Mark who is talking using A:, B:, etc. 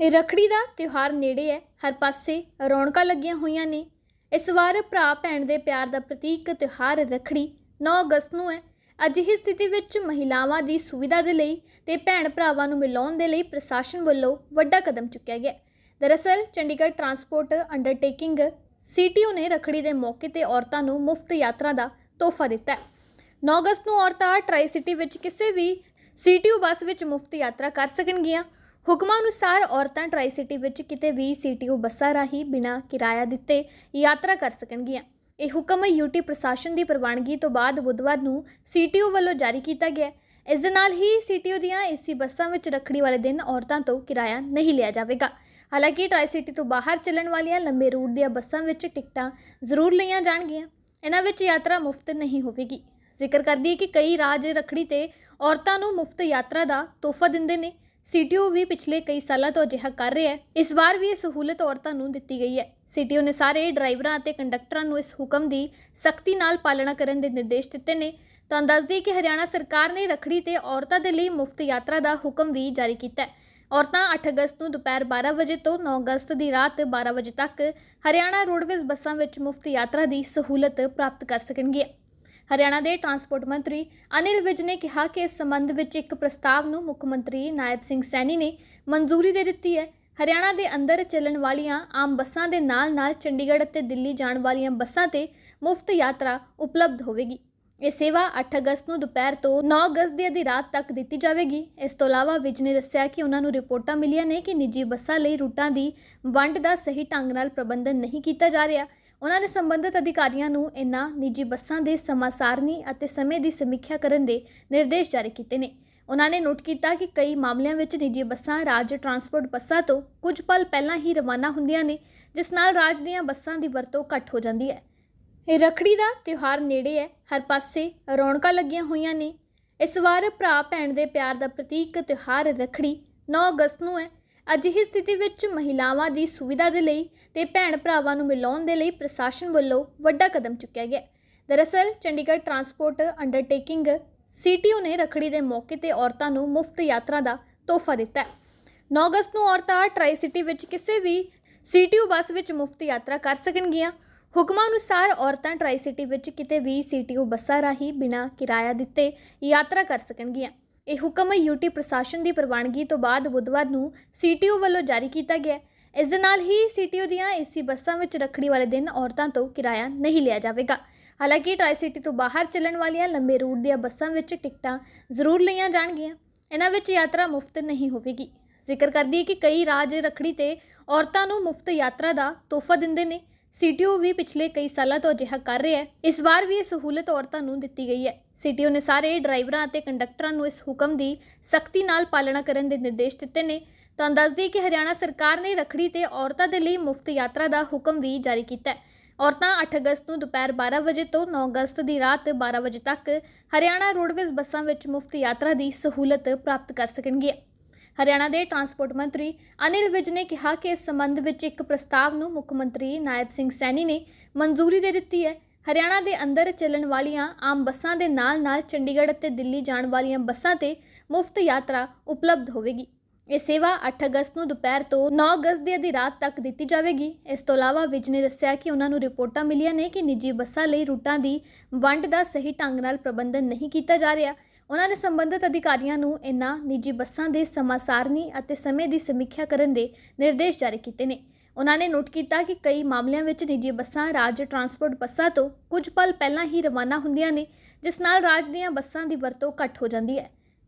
A: ਇਹ ਰਖੜੀ ਦਾ ਤਿਉਹਾਰ ਨੇੜੇ ਹੈ। ਹਰ ਪਾਸੇ ਰੌਣਕਾਂ ਲੱਗੀਆਂ ਹੋਈਆਂ ਨੇ। ਇਸ ਵਾਰ ਭਰਾ ਭੈਣ ਦੇ ਪਿਆਰ ਦਾ ਪ੍ਰਤੀਕ ਤਿਉਹਾਰ ਰੱਖੜੀ 9 ਅਗਸਤ ਨੂੰ ਹੈ। ਅਜਿਹੀ ਸਥਿਤੀ ਵਿੱਚ ਮਹਿਲਾਵਾਂ ਦੀ ਸੁਵਿਧਾ ਦੇ ਲਈ ਤੇ ਭੈਣ ਭਰਾਵਾਂ ਨੂੰ ਮਿਲਾਉਣ ਦੇ ਲਈ ਪ੍ਰਸ਼ਾਸਨ ਵੱਲੋਂ ਵੱਡਾ ਕਦਮ ਚੁੱਕਿਆ ਗਿਆ ਦਰਅਸਲ, ਚੰਡੀਗੜ੍ਹ ਟਰਾਂਸਪੋਰਟ ਅੰਡਰਟੇਕਿੰਗ ਸੀਟੀਓ ਨੇ ਰੱਖੜੀ ਦੇ ਮੌਕੇ ਤੇ ਔਰਤਾਂ ਨੂੰ ਮੁਫਤ ਯਾਤਰਾ ਦਾ ਤੋਹਫਾ ਦਿੱਤਾ ਹੈ। 9 ਅਗਸਤ ਨੂੰ ਔਰਤਾਂ ਟਰਾਈ ਸਿਟੀ ਵਿੱਚ ਕਿਸੇ ਵੀ ਸੀਟੀਓ ਬੱਸ ਵਿੱਚ ਮੁਫਤ ਯਾਤਰਾ ਕਰ ਸਕਣਗੀਆਂ। ਹੁਕਮਾਂ ਅਨੁਸਾਰ ਔਰਤਾਂ ਟਰਾਈ ਸਿਟੀ ਵਿੱਚ ਕਿਤੇ ਵੀ ਸੀਟੀਓ ਬੱਸਾਂ ਰਾਹੀਂ ਬਿਨਾਂ ਕਿਰਾਇਆ ਦਿੱਤੇ ਯਾਤਰਾ ਕਰ ਸਕਣਗੀਆਂ। ਇਹ ਹੁਕਮ ਯੂਟੀ ਪ੍ਰਸ਼ਾਸਨ ਦੀ ਪ੍ਰਵਾਨਗੀ ਤੋਂ ਬਾਅਦ ਬੁੱਧਵਾਰ ਨੂੰ ਸੀਟੀਓ ਵੱਲੋਂ ਜਾਰੀ ਕੀਤਾ ਗਿਆ। ਇਸ ਦੇ ਨਾਲ ਹੀ ਸੀਟੀਓ ਦੀਆਂ ਏਸੀ ਬੱਸਾਂ ਵਿੱਚ ਰੱਖੜੀ ਵਾਲੇ ਦਿਨ ਔਰਤਾਂ ਤੋਂ ਕਿਰਾਇਆ ਨਹੀਂ ਲਿਆ ਜਾਵੇਗਾ। ਹਾਲਾਂਕਿ ਟਰਾਈ ਸਿਟੀ ਤੋਂ ਬਾਹਰ ਚੱਲਣ ਵਾਲੀਆਂ ਲੰਬੇ ਰੂਟ ਦੀਆਂ ਬੱਸਾਂ ਵਿੱਚ ਟਿਕਟਾਂ ਜ਼ਰੂਰ ਲਈਆਂ ਜਾਣਗੀਆਂ। ਇਹਨਾਂ ਵਿੱਚ ਯਾਤਰਾ ਮੁਫਤ ਨਹੀਂ ਹੋਵੇਗੀ। ਜ਼ਿਕਰ ਕਰਦੀ ਹੈ ਕਿ ਕਈ ਰਾਜ ਰੱਖੜੀ ਤੇ ਔਰਤਾਂ ਨੂੰ ਮੁਫਤ ਯਾਤਰਾ ਦਾ ਤੋਹਫਾ ਦਿੰਦੇ ਨੇ। ਸੀਟੀਓ ਵੀ ਪਿਛਲੇ ਕਈ ਸਾਲਾਂ ਤੋਂ ਅਜਿਹਾ ਕਰ ਰਿਹਾ ਹੈ। ਇਸ ਵਾਰ ਵੀ ਇਹ ਸਹੂਲਤ ਔਰਤਾਂ ਨੂੰ ਦਿੱਤੀ ਗਈ ਹੈ। ਸੀਟੀਓ ਨੇ ਸਾਰੇ ਡਰਾਈਵਰਾਂ ਅਤੇ ਕੰਡਕਟਰਾਂ ਨੂੰ ਇਸ ਹੁਕਮ ਦੀ ਸਖਤੀ ਨਾਲ ਪਾਲਣਾ ਕਰਨ ਦੇ ਨਿਰਦੇਸ਼ ਦਿੱਤੇ ਨੇ। ਤਾਂ ਦੱਸ ਦਈਏ ਕਿ ਹਰਿਆਣਾ ਸਰਕਾਰ ਨੇ ਰੱਖੜੀ ਤੇ ਔਰਤਾਂ ਦੇ ਲਈ ਮੁਫਤ ਯਾਤਰਾ ਦਾ ਹੁਕਮ ਵੀ ਜਾਰੀ ਕੀਤਾ ਹੈ। ਔਰਤਾਂ 8 ਅਗਸਤ ਨੂੰ ਦੁਪਹਿਰ 12 ਵਜੇ ਤੋਂ 9 ਅਗਸਤ ਦੀ ਰਾਤ 12 ਵਜੇ ਤੱਕ ਹਰਿਆਣਾ ਰੋਡਵੇਜ਼ ਬੱਸਾਂ ਵਿੱਚ ਮੁਫਤ ਯਾਤਰਾ ਦੀ ਸਹੂਲਤ ਪ੍ਰਾਪਤ ਕਰ ਸਕਣਗੀਆਂ। ਹਰਿਆਣਾ ਦੇ ਟਰਾਂਸਪੋਰਟ ਮੰਤਰੀ ਅਨਿਲ ਵਿਜ ਨੇ ਕਿਹਾ ਕਿ ਇਸ ਸੰਬੰਧ ਵਿੱਚ ਇੱਕ ਪ੍ਰਸਤਾਵ ਨੂੰ ਮੁੱਖ ਮੰਤਰੀ ਨਾਇਬ ਸਿੰਘ ਸੈਣੀ ਨੇ ਮਨਜ਼ੂਰੀ ਦੇ ਦਿੱਤੀ ਹੈ। ਹਰਿਆਣਾ ਦੇ ਅੰਦਰ ਚੱਲਣ ਵਾਲੀਆਂ ਆਮ ਬੱਸਾਂ ਦੇ ਨਾਲ-ਨਾਲ ਚੰਡੀਗੜ੍ਹ ਅਤੇ ਦਿੱਲੀ ਜਾਣ ਵਾਲੀਆਂ ਬੱਸਾਂ ਤੇ ਮੁਫਤ ਯਾਤਰਾ ਉਪਲਬਧ ਹੋਵੇਗੀ। ਇਹ ਸੇਵਾ 8 ਅਗਸਤ ਨੂੰ ਦੁਪਹਿਰ ਤੋਂ 9 ਅਗਸਤ ਦੀ ਅੱਧੀ ਰਾਤ ਤੱਕ ਦਿੱਤੀ ਜਾਵੇਗੀ। ਇਸ ਤੋਂ ਇਲਾਵਾ ਵਿਜ ਨੇ ਦੱਸਿਆ ਕਿ ਉਹਨਾਂ ਨੂੰ ਰਿਪੋਰਟਾਂ ਮਿਲੀਆਂ ਨੇ ਕਿ ਨਿੱਜੀ ਬੱਸਾਂ ਲਈ ਰੂਟਾਂ ਦੀ ਵੰਡ ਦਾ ਸਹੀ ਢੰਗ ਨਾਲ ਪ੍ਰਬੰਧਨ ਨਹੀਂ ਕੀਤਾ ਜਾ ਰਿਹਾ। ਉਹਨਾਂ ਨੇ ਸੰਬੰਧਿਤ ਅਧਿਕਾਰੀਆਂ ਨੂੰ ਇਨ੍ਹਾਂ ਨਿੱਜੀ ਬੱਸਾਂ ਦੇ ਸਮਾਂ ਸਾਰਣੀ ਅਤੇ ਸਮੇਂ ਦੀ ਸਮੀਖਿਆ ਕਰਨ ਦੇ ਨਿਰਦੇਸ਼ ਜਾਰੀ ਕੀਤੇ ਨੇ। ਉਹਨਾਂ ਨੇ ਨੋਟ ਕੀਤਾ ਕਿ ਕਈ ਮਾਮਲਿਆਂ ਵਿੱਚ ਨਿੱਜੀ ਬੱਸਾਂ ਰਾਜ ਟਰਾਂਸਪੋਰਟ ਬੱਸਾਂ ਤੋਂ ਕੁਝ ਪਲ ਪਹਿਲਾਂ ਹੀ ਰਵਾਨਾ ਹੁੰਦੀਆਂ ਨੇ, ਜਿਸ ਨਾਲ ਰਾਜ ਦੀਆਂ ਬੱਸਾਂ ਦੀ ਵਰਤੋਂ ਘੱਟ ਹੋ ਜਾਂਦੀ ਹੈ। ਇਹ ਰਖੜੀ ਦਾ ਤਿਉਹਾਰ ਨੇੜੇ ਹੈ, ਹਰ ਪਾਸੇ ਰੌਣਕਾਂ ਲੱਗੀਆਂ ਹੋਈਆਂ ਨੇ। ਇਸ ਵਾਰ ਭਰਾ ਭੈਣ ਦੇ ਪਿਆਰ ਦਾ ਪ੍ਰਤੀਕ ਤਿਉਹਾਰ ਰਖੜੀ 9 ਅਗਸਤ ਨੂੰ ਹੈ ਅਜਿਹੀ ਸਥਿਤੀ ਵਿੱਚ ਮਹਿਲਾਵਾਂ ਦੀ ਸੁਵਿਧਾ ਦੇ ਲਈ ਤੇ ਭੈਣ ਭਰਾਵਾਂ ਨੂੰ ਮਿਲਾਉਣ ਦੇ ਲਈ ਪ੍ਰਸ਼ਾਸਨ ਵੱਲੋਂ ਵੱਡਾ ਕਦਮ ਚੁੱਕਿਆ ਗਿਆ। ਦਰਅਸਲ, ਚੰਡੀਗੜ੍ਹ ਟਰਾਂਸਪੋਰਟ ਅੰਡਰਟੇਕਿੰਗ ਸੀਟੀਓ ਨੇ ਰਖੜੀ ਦੇ ਮੌਕੇ ਤੇ ਔਰਤਾਂ ਨੂੰ ਮੁਫਤ ਯਾਤਰਾ ਦਾ ਤੋਹਫਾ ਦਿੱਤਾ ਹੈ। 9 ਅਗਸਤ ਨੂੰ ਔਰਤਾਂ ਟਰਾਈ ਸਿਟੀ ਵਿੱਚ ਕਿਸੇ ਵੀ ਸੀਟੀਓ ਬੱਸ ਵਿੱਚ ਮੁਫਤ ਯਾਤਰਾ ਕਰ ਸਕਣਗੀਆਂ। ਹੁਕਮਾਂ ਅਨੁਸਾਰ ਔਰਤਾਂ ਟਰਾਈ ਸਿਟੀ ਵਿੱਚ ਕਿਤੇ ਵੀ ਸੀਟੀਓ ਬੱਸਾਂ ਰਾਹੀਂ ਬਿਨਾਂ ਕਿਰਾਇਆ ਦਿੱਤੇ ਯਾਤਰਾ ਕਰ ਸਕਣਗੀਆਂ। ਇਹ ਹੁਕਮ ਯੂਟੀ ਪ੍ਰਸ਼ਾਸਨ ਦੀ ਪ੍ਰਵਾਨਗੀ ਤੋਂ ਬਾਅਦ ਬੁੱਧਵਾਰ ਨੂੰ ਸੀਟੀਓ ਵੱਲੋਂ ਜਾਰੀ ਕੀਤਾ ਗਿਆ ਇਸ ਦੇ ਨਾਲ ਹੀ ਸੀਟੀਓ ਦੀਆਂ ਏਸੀ ਬੱਸਾਂ ਵਿੱਚ ਰੱਖੜੀ ਵਾਲੇ ਦਿਨ ਔਰਤਾਂ ਤੋਂ ਕਿਰਾਇਆ ਨਹੀਂ ਲਿਆ ਜਾਵੇਗਾ। ਹਾਲਾਂਕਿ ਟਰਾਈ ਸਿਟੀ ਤੋਂ ਬਾਹਰ ਚੱਲਣ ਵਾਲੀਆਂ ਲੰਬੇ ਰੂਟ ਦੀਆਂ ਬੱਸਾਂ ਵਿੱਚ ਟਿਕਟਾਂ ਜ਼ਰੂਰ ਲਈਆਂ ਜਾਣਗੀਆਂ। ਇਹਨਾਂ ਵਿੱਚ ਯਾਤਰਾ ਮੁਫਤ ਨਹੀਂ ਹੋਵੇਗੀ। ਜ਼ਿਕਰ ਕਰਦੀ ਹੈ ਕਿ ਕਈ ਰਾਜ ਰੱਖੜੀ ਤੇ ਔਰਤਾਂ ਨੂੰ ਮੁਫਤ ਯਾਤਰਾ ਦਾ ਤੋਹਫਾ ਦਿੰਦੇ ਨੇ। ਸੀਟੀਓ ਵੀ ਪਿਛਲੇ ਕਈ ਸਾਲਾਂ ਤੋਂ ਅਜਿਹਾ ਕਰ ਰਿਹਾ ਹੈ। ਇਸ ਵਾਰ ਵੀ ਇਹ ਸਹੂਲਤ ਔਰਤਾਂ ਨੂੰ ਦਿੱਤੀ ਗਈ ਹੈ। ਸੀਟੀਓ ਨੇ ਸਾਰੇ ਡਰਾਈਵਰਾਂ ਅਤੇ ਕੰਡਕਟਰਾਂ ਨੂੰ ਇਸ ਹੁਕਮ ਦੀ ਸਖਤੀ ਨਾਲ ਪਾਲਣਾ ਕਰਨ ਦੇ ਨਿਰਦੇਸ਼ ਦਿੱਤੇ ਨੇ। ਤਾਂ ਦੱਸ ਦਈਏ ਕਿ ਹਰਿਆਣਾ ਸਰਕਾਰ ਨੇ ਰਖੜੀ ਤੇ ਔਰਤਾਂ ਦੇ ਲਈ ਮੁਫਤ ਯਾਤਰਾ ਦਾ ਹੁਕਮ ਵੀ ਜਾਰੀ ਕੀਤਾ ਹੈ। ਔਰਤਾਂ 8 ਅਗਸਤ ਨੂੰ ਦੁਪਹਿਰ 12 ਵਜੇ ਤੋਂ 9 ਅਗਸਤ ਦੀ ਰਾਤ 12 ਵਜੇ ਤੱਕ ਹਰਿਆਣਾ ਰੋਡਵੇਜ਼ ਬੱਸਾਂ ਵਿੱਚ ਮੁਫਤ ਯਾਤਰਾ ਦੀ ਸਹੂਲਤ ਪ੍ਰਾਪਤ ਕਰ ਸਕਣਗੀਆਂ। ਹਰਿਆਣਾ ਦੇ ਟਰਾਂਸਪੋਰਟ ਮੰਤਰੀ ਅਨਿਲ ਵਿਜ ਨੇ ਕਿਹਾ ਕਿ ਇਸ ਸੰਬੰਧ ਵਿੱਚ ਇੱਕ ਪ੍ਰਸਤਾਵ ਨੂੰ ਮੁੱਖ ਮੰਤਰੀ ਨਾਇਬ ਸਿੰਘ ਸੈਣੀ ਨੇ ਮਨਜ਼ੂਰੀ ਦੇ ਦਿੱਤੀ ਹੈ। ਹਰਿਆਣਾ ਦੇ ਅੰਦਰ ਚੱਲਣ ਵਾਲੀਆਂ ਆਮ ਬੱਸਾਂ ਦੇ ਨਾਲ-ਨਾਲ ਚੰਡੀਗੜ੍ਹ ਅਤੇ ਦਿੱਲੀ ਜਾਣ ਵਾਲੀਆਂ ਬੱਸਾਂ ਤੇ ਮੁਫਤ ਯਾਤਰਾ ਉਪਲਬਧ ਹੋਵੇਗੀ। ਇਹ ਸੇਵਾ 8 ਅਗਸਤ ਨੂੰ ਦੁਪਹਿਰ ਤੋਂ 9 ਅਗਸਤ ਦੀ ਅੱਧੀ ਰਾਤ ਤੱਕ ਦਿੱਤੀ ਜਾਵੇਗੀ। ਇਸ ਤੋਂ ਇਲਾਵਾ ਵਿਜ ਨੇ ਦੱਸਿਆ ਕਿ ਉਹਨਾਂ ਨੂੰ ਰਿਪੋਰਟਾਂ ਮਿਲੀਆਂ ਨੇ ਕਿ ਨਿੱਜੀ ਬੱਸਾਂ ਲਈ ਰੂਟਾਂ ਦੀ ਵੰਡ ਦਾ ਸਹੀ ਢੰਗ ਨਾਲ ਪ੍ਰਬੰਧਨ ਨਹੀਂ ਕੀਤਾ ਜਾ ਰਿਹਾ। ਉਹਨਾਂ ਨੇ ਸੰਬੰਧਿਤ ਅਧਿਕਾਰੀਆਂ ਨੂੰ ਇਨ੍ਹਾਂ ਨਿੱਜੀ ਬੱਸਾਂ ਦੇ ਸਮਾਂ ਸਾਰਣੀ ਅਤੇ ਸਮੇਂ ਦੀ ਸਮੀਖਿਆ ਕਰਨ ਦੇ ਨਿਰਦੇਸ਼ ਜਾਰੀ ਕੀਤੇ ਨੇ। ਉਹਨਾਂ ਨੇ ਨੋਟ ਕੀਤਾ ਕਿ ਕਈ ਮਾਮਲਿਆਂ ਵਿੱਚ ਨਿੱਜੀ ਬੱਸਾਂ, ਰਾਜ ਟਰਾਂਸਪੋਰਟ ਬੱਸਾਂ ਤੋਂ ਕੁਝ ਪਲ ਪਹਿਲਾਂ ਹੀ ਰਵਾਨਾ ਹੁੰਦੀਆਂ ਨੇ, ਜਿਸ ਨਾਲ ਰਾਜ ਦੀਆਂ ਬੱਸਾਂ ਦੀ ਵਰਤੋਂ ਘੱਟ ਹੋ ਜਾਂਦੀ ਹੈ।